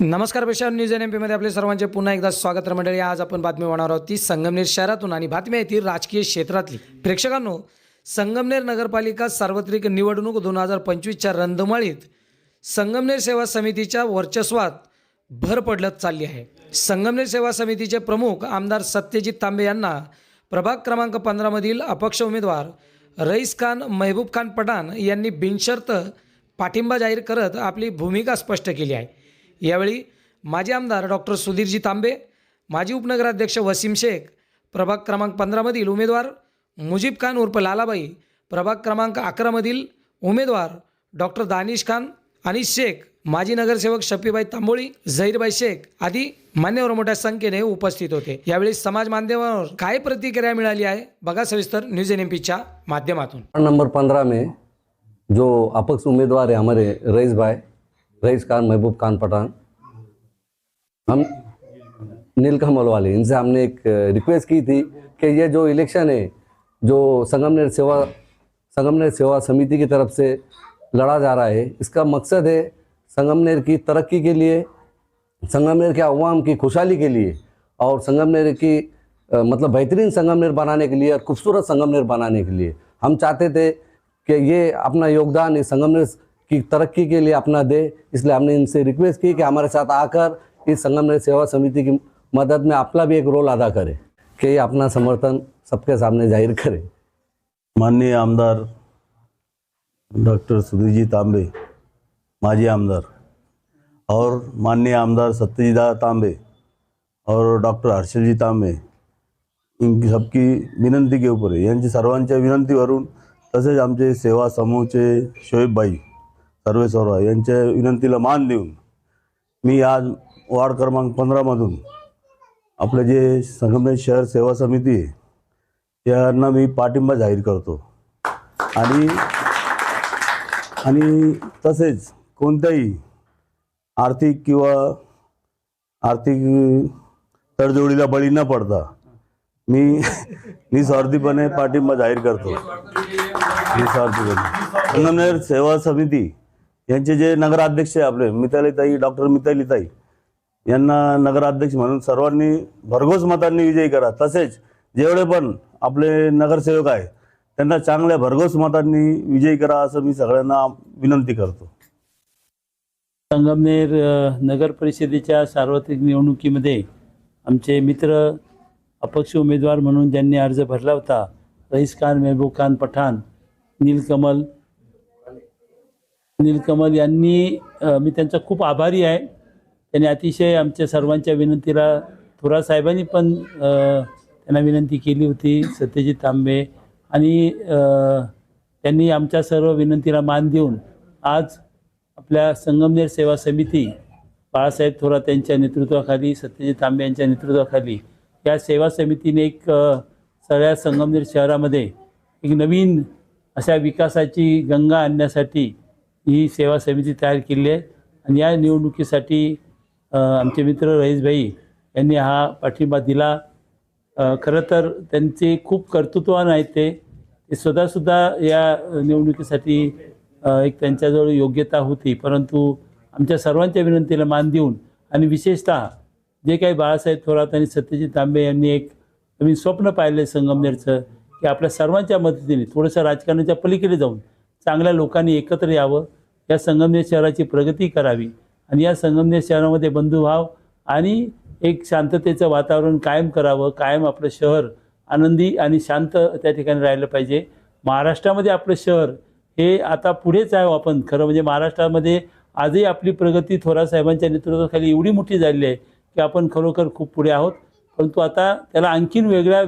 नमस्कार पेशा news N M पीमध्ये आपले सर्वांचे पुन्हा एकदा स्वागत मंडळी. आज आपण बातमी होणार आहोत ती संगमनेर शहरातून आणि बातमी आहे ती राजकीय क्षेत्रातली. प्रेक्षकांनो संगमनेर नगरपालिका सार्वत्रिक निवडणूक दोन हजार पंचवीसच्या रंधमाळीत संगमनेर सेवा समितीच्या वर्चस्वात भर पडलत चालली आहे. संगमनेर सेवा समितीचे प्रमुख आमदार सत्यजित तांबे यांना प्रभाग क्रमांक पंधरामधील अपक्ष उमेदवार रईस खान महबूब खान पठाण यांनी बिनशर्त पाठिंबा जाहीर करत आपली भूमिका स्पष्ट केली आहे. यावेळी माजी आमदार डॉक्टर सुधीरजी तांबे माजी उपनगराध्यक्ष वसीम शेख प्रभाग क्रमांक पंधरामधील उमेदवार मुजीब खान उर्फ लालाबाई प्रभाग क्रमांक अकरामधील उमेदवार डॉक्टर दानिश खान अनिश शेख माजी नगरसेवक शफीबाई तांबोळी झहीरबाई शेख आदी मान्यवर मोठ्या संख्येने उपस्थित होते. यावेळी समाज माध्यमावर काय प्रतिक्रिया मिळाली आहे? बघा सविस्तर न्यूज एन एम पीच्या माध्यमातून. नंबर पंधरा मे जो अपक्ष उम्मीदवार है हमारे रईस भाई रईस खान महबूब खान पठान। हम नीलकमल वाले इनसे हमने एक रिक्वेस्ट की थी कि ये जो इलेक्शन है जो संगमनेर सेवा संगमनेर सेवा समिति की तरफ़ से लड़ा जा रहा है इसका मकसद है संगमनेर की तरक्की के लिए संगमनेर के अवाम की खुशहाली के लिए और संगमनेर की अ, मतलब बेहतरीन संगमनेर बनाने के लिए और खूबसूरत संगमनेर बनाने के लिए। हम चाहते थे कि ये अपना योगदान इस संगमनेर की तरक्की के लिए अपना दे। इसलिए हमने इनसे रिक्वेस्ट की कि हमारे साथ आकर इस संगमनेर सेवा समिति की मदद में अपना भी एक रोल अदा करे कि अपना समर्थन सबके सामने जाहिर करे। माननीय आमदार डॉक्टर सुधीरजी तांबे माजी आमदार और माननीय आमदार सत्यजीदा तांबे और डॉक्टर हर्षलजी तांबे इन सबकी विनंती के ऊपर आहे यांची सर्वांच्या विनंतीवरून तसेच आमचे सेवा समूहचे शोएबबाई सर्वेसर्वा यांच्या विनंतीला मान देऊन मी आज वार्ड क्रमांक पंधरामधून आपलं जे संगमनेर शहर सेवा समिती आहे यांना मी पाठिंबा जाहीर करतो. आणि आणि तसेच कोणत्याही आर्थिक किंवा आर्थिक तडजोडीला बळी न पडता मी निस्वार्थीपणे पाठिंबा जाहीर करतो. निस्वार्थीपणे. संगमनेर सेवा समिती यांचे जे नगराध्यक्ष आहे आपले मितालीताई डॉक्टर मितालीताई यांना नगराध्यक्ष म्हणून सर्वांनी भरघोस मतांनी विजयी करा. तसेच जेवढे पण आपले नगरसेवक आहे त्यांना चांगल्या भरघोस मतांनी विजयी करा असं मी सगळ्यांना विनंती करतो. संगमनेर नगर परिषदेच्या सार्वत्रिक निवडणुकीमध्ये आमचे मित्र अपक्ष उमेदवार म्हणून ज्यांनी अर्ज भरला होता रईस खान मेहबूब खान पठाण नीलकमल नीलकमल यांनी मी त्यांचा खूप आभारी आहे. त्यांनी अतिशय आमच्या सर्वांच्या विनंतीला थोरा साहेबांनी पण त्यांना विनंती केली होती सत्यजित तांबे आणि त्यांनी आमच्या सर्व विनंतीला मान देऊन आज आपल्या संगमनेर सेवा समिती बाळासाहेब थोरात यांच्या नेतृत्वाखाली सत्यजित तांबे यांच्या नेतृत्वाखाली या सेवा समितीने एक सगळ्या संगमनेर शहरामध्ये एक नवीन अशा विकासाची गंगा आणण्यासाठी ही सेवा समिती तयार केली आहे. आणि या निवडणुकीसाठी आमचे मित्र रईसभाई यांनी हा पाठिंबा दिला. खरं तर त्यांचे खूप कर्तृत्वान आहेत ते. स्वतःसुद्धा या निवडणुकीसाठी एक त्यांच्याजवळ योग्यता होती. परंतु आमच्या सर्वांच्या विनंतीला मान देऊन आणि विशेषतः जे काही बाळासाहेब थोरात आणि सत्यजित तांबे यांनी एक नवीन स्वप्न पाहिलं आहे संगमनेरचं की आपल्या सर्वांच्या मदतीने थोडंसं राजकारणाच्या पलीकडे जाऊन चांगल्या लोकांनी एकत्र यावं. या संगमनेर शहराची प्रगती करावी. आणि या संगमनेर शहरामध्ये बंधुभाव आणि एक शांततेचं वातावरण कायम करावं कायम आपलं शहर आनंदी आणि शांत त्या ठिकाणी राहिलं पाहिजे. महाराष्ट्रामध्ये आपलं शहर हे आता पुढेच आहे आपण. खरं म्हणजे महाराष्ट्रामध्ये आजही आपली प्रगती थोरात साहेबांच्या नेतृत्वाखाली एवढी मोठी झालेली आहे की आपण खरोखर खूप पुढे आहोत. परंतु आता त्याला आणखीन वेगळ्या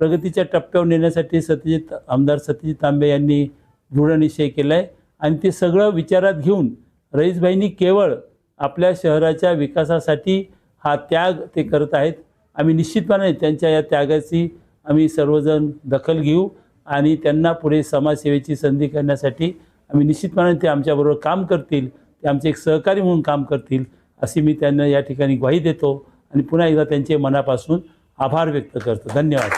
प्रगतीच्या टप्प्यावर नेण्यासाठी सत्यजित आमदार सत्यजित तांबे यांनी दृढ निश्चय केला आहे आणि ते सगळं विचारात घेऊन रईसभाईंनी केवळ आपल्या शहराच्या विकासासाठी हा त्याग ते करत आहेत. आम्ही निश्चितपणे त्यांच्या या त्यागाची आम्ही सर्वजण दखल घेऊ आणि त्यांना पुढे समाजसेवेची संधी करण्यासाठी आम्ही निश्चितपणे ते आमच्याबरोबर काम करतील ते आमचे एक सहकारी म्हणून काम करतील अशी मी त्यांना या ठिकाणी ग्वाही देतो. आणि पुन्हा एकदा त्यांचे मनापासून आभार व्यक्त करतो. धन्यवाद.